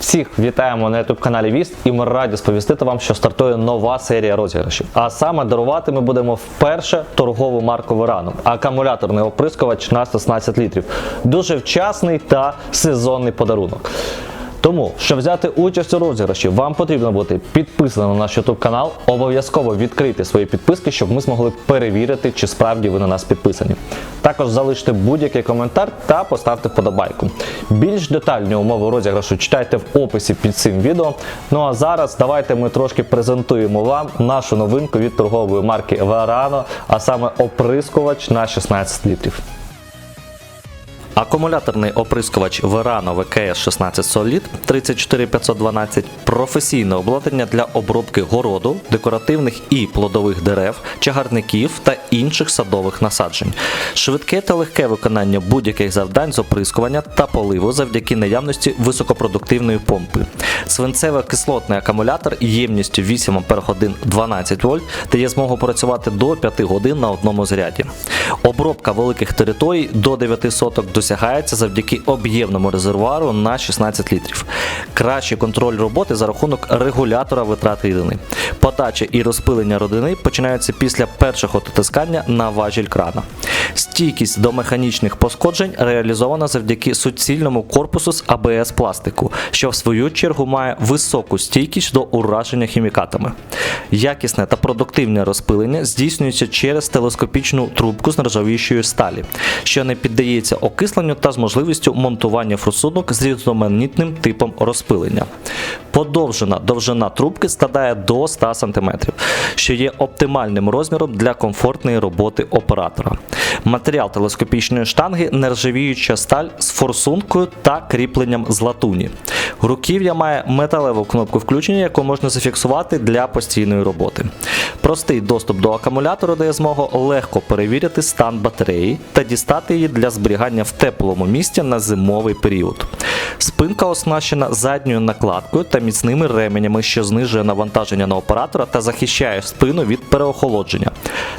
Всіх вітаємо на youtube каналі Віст і ми раді сповістити вам, що стартує нова серія розіграшів. А саме дарувати ми будемо вперше торгову марку Верану, акумуляторний оприскувач на 16 літрів. Дуже вчасний та сезонний подарунок. Тому, щоб взяти участь у розіграші, вам потрібно бути підписаним на наш YouTube канал, обов'язково відкрити свої підписки, щоб ми змогли перевірити, чи справді ви на нас підписані. Також залиште будь-який коментар та поставте вподобайку. Більш детальні умови розіграшу читайте в описі під цим відео. Ну а зараз давайте ми трошки презентуємо вам нашу новинку від торгової марки Verano, а саме оприскувач на 16 літрів. Акумуляторний оприскувач Verano VKS 16 Solid 34512 професійне обладнання для обробки городу, декоративних і плодових дерев, чагарників та інших садових насаджень. Швидке та легке виконання будь-яких завдань з оприскування та поливу завдяки наявності високопродуктивної помпи. Свинцево-кислотний акумулятор ємністю 8 Ах 12 вольт дає змогу працювати до 5 годин на одному заряді. Обробка великих територій до 9 соток досягається завдяки об'ємному резервуару на 16 літрів. Кращий контроль роботи за рахунок регулятора витрат рідини. Подача і розпилення родини починаються після першого дотискання на важіль крана. Стійкість до механічних пошкоджень реалізована завдяки суцільному корпусу з АБС пластику, що в свою чергу має високу стійкість до ураження хімікатами. Якісне та продуктивне розпилення здійснюється через телескопічну трубку з нержавіючої сталі, що не піддається окисленню та з можливістю монтування форсунок з різноманітним типом розпилення. Подовжена довжина трубки складає до 100 см, що є оптимальним розміром для комфортної роботи оператора. Матеріал телескопічної штанги нержавіюча сталь з форсункою та кріпленням з латуні. Руків'я має металеву кнопку включення, яку можна зафіксувати для постійної роботи. Простий доступ до акумулятора дає змогу легко перевірити стан батареї та дістати її для зберігання в теплому місці на зимовий період. Спинка оснащена задньою накладкою та міцними ременями, що знижує навантаження на оператора та захищає спину від переохолодження.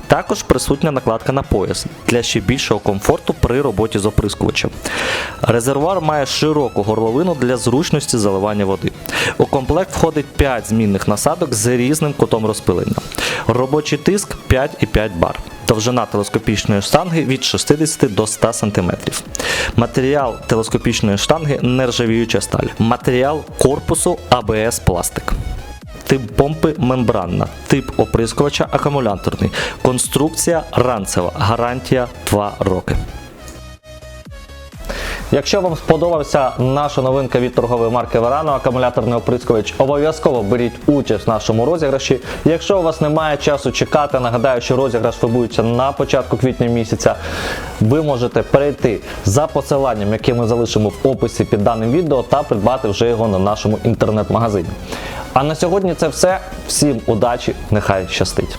Також присутня накладка на пояс для ще більшого комфорту при роботі з оприскувачем. Резервуар має широку горловину для зручності заливання води. У комплект входить 5 змінних насадок з різним кутом розпилення. Робочий тиск 5,5 бар. Довжина телескопічної штанги від 60 до 100 см. Матеріал телескопічної штанги нержавіюча сталь. Матеріал корпусу АБС пластик. Тип помпи мембранна, тип оприскувача акумуляторний, конструкція ранцева, гарантія 2 роки. Якщо вам сподобався наша новинка від торгової марки Verano, акумуляторний оприскувач, обов'язково беріть участь в нашому розіграші. Якщо у вас немає часу чекати, нагадаю, що розіграш відбудеться на початку квітня місяця. Ви можете перейти за посиланням, яке ми залишимо в описі під даним відео, та придбати вже його на нашому інтернет-магазині. А на сьогодні це все. Всім удачі, нехай щастить!